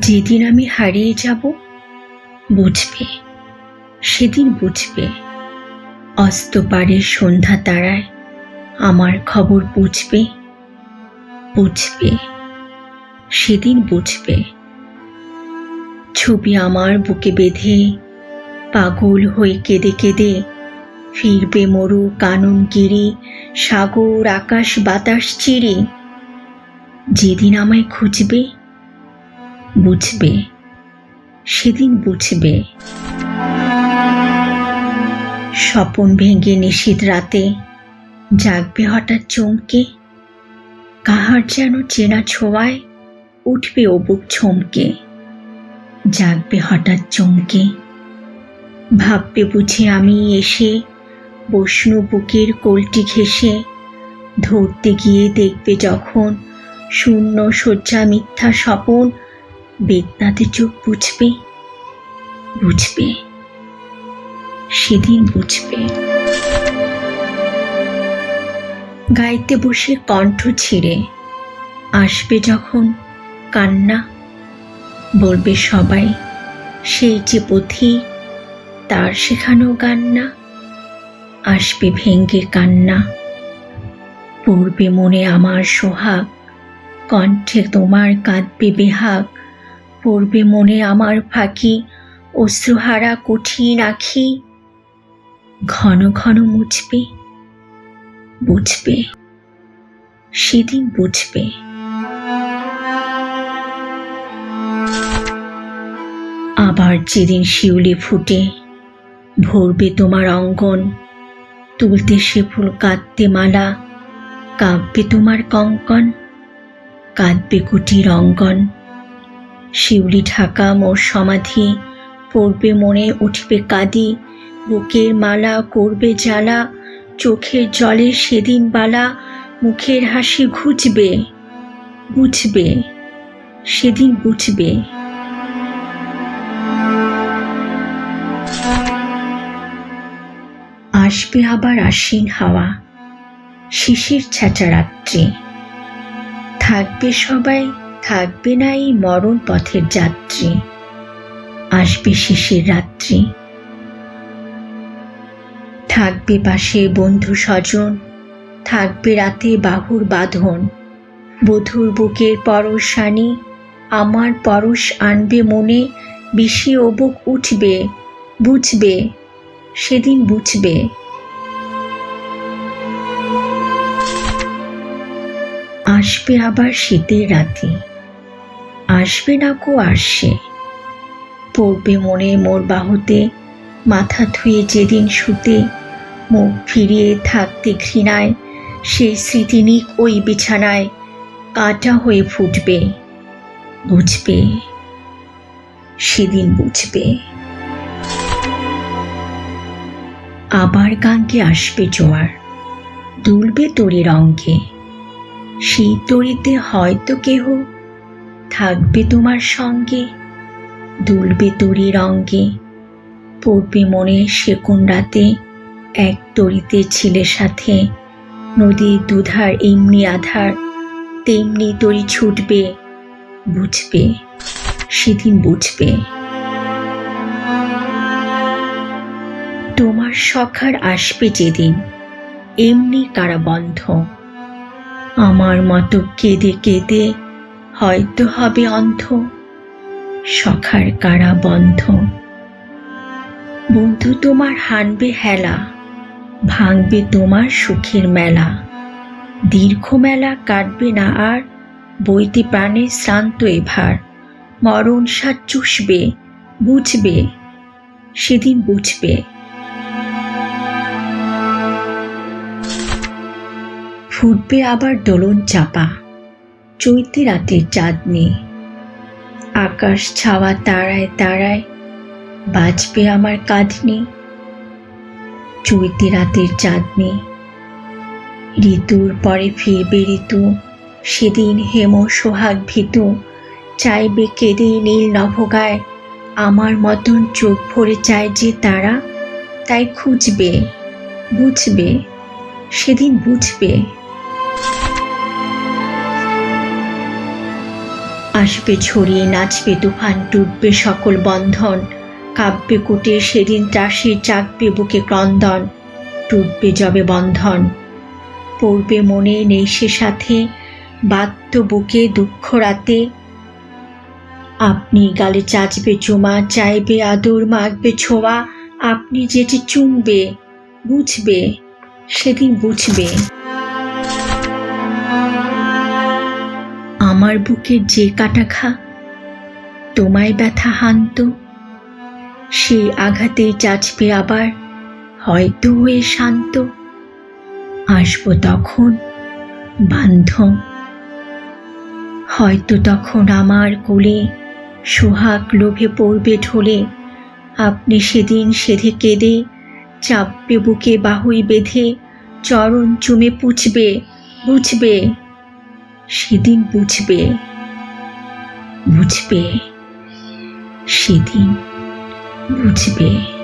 যেদিন আমি হারিয়ে যাব, বুঝবে, সেদিন বুঝবে। অস্ত পারে সন্ধ্যা তারায় আমার খবর বুঝবে বুঝবে, সেদিন বুঝবে। ছবি আমার বুকে বেঁধে, পাগল হয়ে কেঁদে কেঁদে ফিরবে মরু কানন গিরি সাগর, আকাশ, বাতাস চিরে। যেদিন আমায় খুঁজবে বুঝবে, সেদিন বুঝবে। স্বপন ভেঙে নিশীত রাতে জাগবে হঠাৎ চমকে, কাহার যেন চেনা ছোঁয়ায় উঠবে ও বুক ছমকে জাগবে হঠাৎ চমকে, ভাববে বুঝে আমি এসে বৈষ্ণু বুকের কোলটি ঘেসে ধরতে গিয়ে দেখবে যখন শূন্য শয্যা মিথ্যা স্বপন বেদনাতে চোখ বুঝবে? বুঝবে। সেদিন বুঝবে। গাইতে বসে কণ্ঠ ছিঁড়ে। আসবে যখন কান্না। বলবে সবাই, সেই যে পথি তার শেখানো গান না আসবে ভেঙ্গে কান্না। পড়বে মনে আমার সোহাগ, কণ্ঠে তোমার কাঁদবে বেহাগ। পড়বে মনে আমার ফাঁকি, অশ্রুহারা কঠিন আখি। ঘন ঘন মুছবে, বুঝবে, সেদিন বুঝবে। আবার যেদিন শিউলি ফুটে, ভরবে তোমার অঙ্গন, তুলতে সে ফুল কাঁদতে মালা, কাঁপবে তোমার কঙ্কন, কাঁদবে কুটির অঙ্গন। শিউলি ঢাকা মোর সমাধি। পড়বে মনে, উঠবে কাঁদি। বুকের মালা করবে জ্বালা। চোখের জলে সেদিন বালা। মুখের হাসি ঘুচবে, বুঝবে, সেদিন বুঝবে। আসবে আবার আশ্বিন হাওয়া, শিশির ছাঁচা রাত্রি থাকবে সবাই থাকবে না এই মরণ পথের যাত্রী। আসবে শিশির রাত্রি। থাকবে পাশে বন্ধু স্বজন, থাকবে রাতে বাহুর বাঁধন। বধুর বুকের পরশানি আমার পরশ আনবে মনে, বিষে বুক উঠবে, বুঝবে, সেদিন বুঝবে। আসবে আবার শীতের রাতে। আসবে না কো আসছে পড়বে মনে মোর বাহুতে, মাথা ধুয়ে যেদিন শুতে, মুখ ফিরিয়ে থাকতে ঘৃণায় সেই স্মৃতিনিক ওই বিছানায়, কাটা হয়ে ফুটবে। বুঝবে? সেদিন বুঝবে। আবার গাঙ্গে আসবে জোয়ার, দুলবে তরির অঙ্গে সেই তরিতে হয়তো কেহ থাকবে তোমার সঙ্গে, দুলবে তরির রঙ্গে পড়বে মনে সে কোন রাতে, এক তরিতে ছেলের সাথে। নদীর দুধার এমনি আধার, তেমনি তরি ছুটবে, বুঝবে, সেদিন বুঝবে। তোমার সখার আসবে যেদিন, এমনি কারাবন্ধ। আমার মতো কেঁদে কেঁদে হয়তো হবে অন্ধ। সখার কারা বন্ধ? বন্ধু তোমার হানবে হেলা, ভাঙবে তোমার সুখের মেলা। দীর্ঘ মেলা কাটবে না আর, বইতে প্রাণে শ্রান্ত এভার। মরণ সাত চুষবে, বুঝবে, সেদিন বুঝবে। ফুটবে আবার দোলন চাপা। চৈতে রাতের চাঁদনি আকাশ ছাওয়া তারায় তারায় বাজবে আমার কাঁধনি চৈতে রাতের চাঁদনি ঋতুর পরে ফিরবে ঋতু, সেদিন হেম সোহাগ ভীতু চাইবে কেঁদে নীল নভগায়। আমার মতন চোখ ভরে চায় যে তারা, তাই খুঁজবে, বুঝবে, সেদিন বুঝবে। আসবে ছড়িয়ে নাচবে তুফান ডুববে সকল বন্ধন। কাব্যে কুটে সেদিন ত্রাসে চাকবে বুকে ক্রন্দন টুটবে যবে বন্ধন। পড়বে মনে নেই সে সাথে বাত্য বুকে দুঃখ রাতে। আপনি গালে চাচবে, চুমা চাইবে, আদর মাগবে ছোঁয়া। আপনি যেটি চুমবে, বুঝবে, সেদিন বুঝবে। আমার বুকের যে কাটা খা, তোমায় ব্যথা হান্ত সেই আঘাতেই চাচবে আবার, হয়তো হয়ে শান্ত। আসব তখন বান্ধব হয়তো তখন আমার কোলে সোহাগ লোভে পড়বে ঢোলে, আপনি সেদিন সেধে কেঁদে, চাপবে বুকে বাহুই বেঁধে, চরণ চুমে পুছবে, বুঝবে সেদিন বুঝবে বুঝবে সেদিন বুঝবে।